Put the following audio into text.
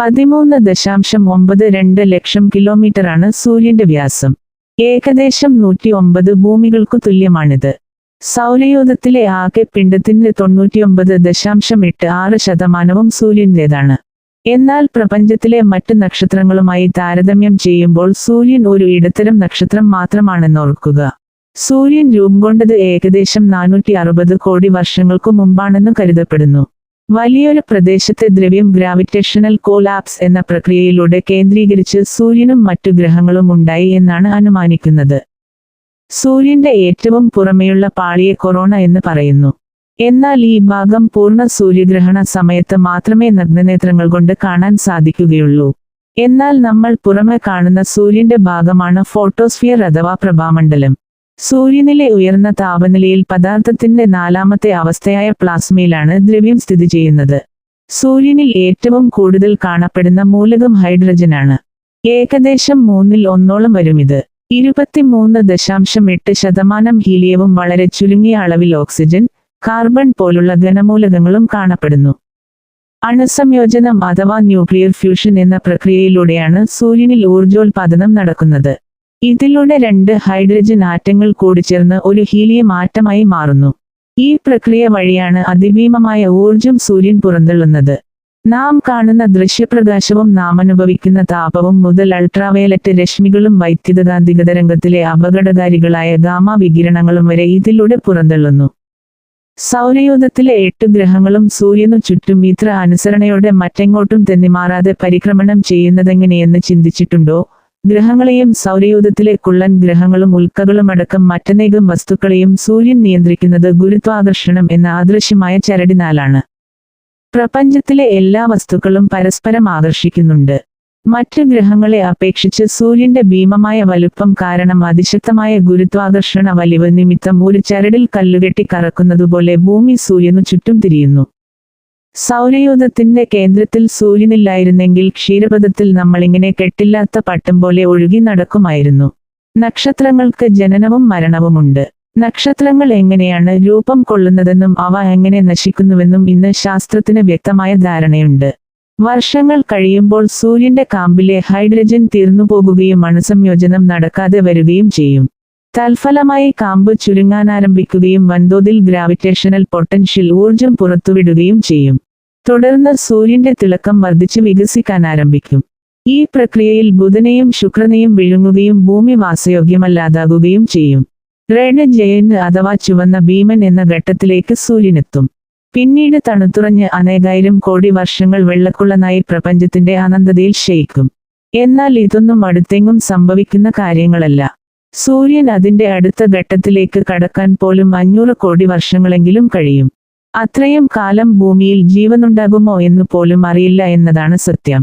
പതിമൂന്ന് ദശാംശം ഒമ്പത് രണ്ട് ലക്ഷം കിലോമീറ്ററാണ് സൂര്യന്റെ വ്യാസം. ഏകദേശം നൂറ്റി ഒമ്പത് ഭൂമികൾക്കു തുല്യമാണിത്. സൗരയൂഥത്തിലെ ആകെ പിണ്ഡത്തിന്റെ തൊണ്ണൂറ്റിയൊമ്പത് ദശാംശം എട്ട് ആറ് ശതമാനവും സൂര്യന്റേതാണ് എന്നാൽ പ്രപഞ്ചത്തിലെ മറ്റ് നക്ഷത്രങ്ങളുമായി താരതമ്യം ചെയ്യുമ്പോൾ സൂര്യൻ ഒരു ഇടത്തരം നക്ഷത്രം മാത്രമാണെന്ന് ഓർക്കുക സൂര്യൻ രൂപം കൊണ്ടത് ഏകദേശം നാനൂറ്റി അറുപത് കോടി വർഷങ്ങൾക്കു മുമ്പാണെന്ന് കരുതപ്പെടുന്നു. വലിയൊരു പ്രദേശത്തെ ദ്രവ്യം ഗ്രാവിറ്റേഷണൽ കോലാപ്സ് എന്ന പ്രക്രിയയിലൂടെ കേന്ദ്രീകരിച്ച് സൂര്യനും മറ്റു ഗ്രഹങ്ങളും ഉണ്ടായി എന്നാണ് അനുമാനിക്കുന്നത്. സൂര്യന്റെ ഏറ്റവും പുറമെയുള്ള പാളിയെ കൊറോണ എന്ന് പറയുന്നു. എന്നാൽ ഈ ഭാഗം പൂർണ സൂര്യഗ്രഹണ സമയത്ത് മാത്രമേ നഗ്നനേത്രങ്ങൾ കൊണ്ട് കാണാൻ സാധിക്കുകയുള്ളൂ. എന്നാൽ നമ്മൾ പുറമെ കാണുന്ന സൂര്യന്റെ ഭാഗമാണ് ഫോട്ടോസ്ഫിയർ അഥവാ പ്രഭാമണ്ഡലം. സൂര്യനിലെ ഉയർന്ന താപനിലയിൽ പദാർത്ഥത്തിന്റെ നാലാമത്തെ അവസ്ഥയായ പ്ലാസ്മയിലാണ് ദ്രവ്യം സ്ഥിതി ചെയ്യുന്നത്. സൂര്യനിൽ ഏറ്റവും കൂടുതൽ കാണപ്പെടുന്ന മൂലകം ഹൈഡ്രജനാണ്. ഏകദേശം മൂന്നിൽ ഒന്നോളം വരും ഇത്. ഇരുപത്തിമൂന്ന് ദശാംശം എട്ട് ശതമാനം ഹീലിയവും വളരെ ചുരുങ്ങിയ അളവിൽ ഓക്സിജൻ കാർബൺ പോലുള്ള ഘനമൂലകങ്ങളും കാണപ്പെടുന്നു. അണുസംയോജനം അഥവാ ന്യൂക്ലിയർ ഫ്യൂഷൻ എന്ന പ്രക്രിയയിലൂടെയാണ് സൂര്യനിൽ ഊർജോൽപാദനം നടക്കുന്നത്. ഇതിലൂടെ രണ്ട് ഹൈഡ്രജൻ ആറ്റങ്ങൾ കൂടിച്ചേർന്ന് ഒരു ഹീലിയം ആറ്റമായി മാറുന്നു. ഈ പ്രക്രിയ വഴിയാണ് അതിഭീമമായ ഊർജം സൂര്യൻ പുറന്തള്ളുന്നത്. നാം കാണുന്ന ദൃശ്യപ്രകാശവും നാം അനുഭവിക്കുന്ന താപവും മുതൽ അൾട്രാവയലറ്റ് രശ്മികളും വൈദ്യുതകാന്തിക തരംഗത്തിലെ അപകടകാരികളായ ഗാമ വികിരണങ്ങളും വരെ ഇതിലൂടെ പുറന്തള്ളുന്നു. സൗരയൂഥത്തിലെ എട്ട് ഗ്രഹങ്ങളും സൂര്യനു ചുറ്റും ഇത്ര അനുസരണയോടെ മറ്റെങ്ങോട്ടും തെന്നിമാറാതെ പരിക്രമണം ചെയ്യുന്നതെങ്ങനെയെന്ന് ചിന്തിച്ചിട്ടുണ്ടോ? ഗ്രഹങ്ങളെയും സൗരയൂഥത്തിലെ കുള്ളൻ ഗ്രഹങ്ങളും ഉൽക്കകളും അടക്കം മറ്റനേകം വസ്തുക്കളെയും സൂര്യൻ നിയന്ത്രിക്കുന്നത് ഗുരുത്വാകർഷണം എന്ന അദൃശ്യമായ ചരടിനാലാണ്. പ്രപഞ്ചത്തിലെ എല്ലാ വസ്തുക്കളും പരസ്പരം ആകർഷിക്കുന്നുണ്ട്. മറ്റു ഗ്രഹങ്ങളെ അപേക്ഷിച്ച് സൂര്യന്റെ ഭീമമായ വലുപ്പം കാരണം അതിശക്തമായ ഗുരുത്വാകർഷണ വലിവ് നിമിത്തം ഒരു ചരടിൽ കല്ലുകെട്ടി കറക്കുന്നതുപോലെ ഭൂമി സൂര്യനു ചുറ്റും തിരിയുന്നു. സൗരയൂഥത്തിന്റെ കേന്ദ്രത്തിൽ സൂര്യനില്ലായിരുന്നെങ്കിൽ ക്ഷീരപഥത്തിൽ നമ്മളിങ്ങനെ കെട്ടില്ലാത്ത പട്ടം പോലെ ഒഴുകി നടക്കുമായിരുന്നു. നക്ഷത്രങ്ങൾക്ക് ജനനവും മരണവുമുണ്ട്. നക്ഷത്രങ്ങൾ എങ്ങനെയാണ് രൂപം കൊള്ളുന്നതെന്നും അവ എങ്ങനെ നശിക്കുന്നുവെന്നും ഇന്ന് ശാസ്ത്രത്തിന് വ്യക്തമായ ധാരണയുണ്ട്. വർഷങ്ങൾ കഴിയുമ്പോൾ സൂര്യന്റെ കാമ്പിലെ ഹൈഡ്രജൻ തീർന്നുപോകുകയും അണുസംയോജനം നടക്കാതെ വരികയും ചെയ്യും. തൽഫലമായി കാമ്പ് ചുരുങ്ങാനാരംഭിക്കുകയും വൻതോതിൽ ഗ്രാവിറ്റേഷണൽ പൊട്ടൻഷ്യൽ ഊർജം പുറത്തുവിടുകയും ചെയ്യും. തുടർന്ന് സൂര്യന്റെ തിളക്കം വർദ്ധിച്ച് വികസിക്കാൻ ആരംഭിക്കും ഈ പ്രക്രിയയിൽ ബുധനെയും ശുക്രനെയും വിഴുങ്ങുകയും ഭൂമി വാസയോഗ്യമല്ലാതാകുകയും ചെയ്യും. റെഡ് ജയൻ അഥവാ ചുവന്ന ഭീമൻ എന്ന ഘട്ടത്തിലേക്ക് സൂര്യനെത്തും. പിന്നീട് തണുത്തുറഞ്ഞ് അനേകായിരം കോടി വർഷങ്ങൾ വെള്ളക്കുള്ളനായി പ്രപഞ്ചത്തിന്റെ അനന്തതയിൽ ക്ഷയിക്കും എന്നാൽ ഇതൊന്നും അടുത്തെങ്ങും സംഭവിക്കുന്ന കാര്യങ്ങളല്ല. സൂര്യൻ അതിന്റെ അടുത്ത ഘട്ടത്തിലേക്ക് കടക്കാൻ പോലും അഞ്ഞൂറ് കോടി വർഷങ്ങളെങ്കിലും കഴിയും. അത്രയും കാലം ഭൂമിയിൽ ജീവനുണ്ടാകുമോ എന്ന് പോലും അറിയില്ല എന്നതാണ് സത്യം.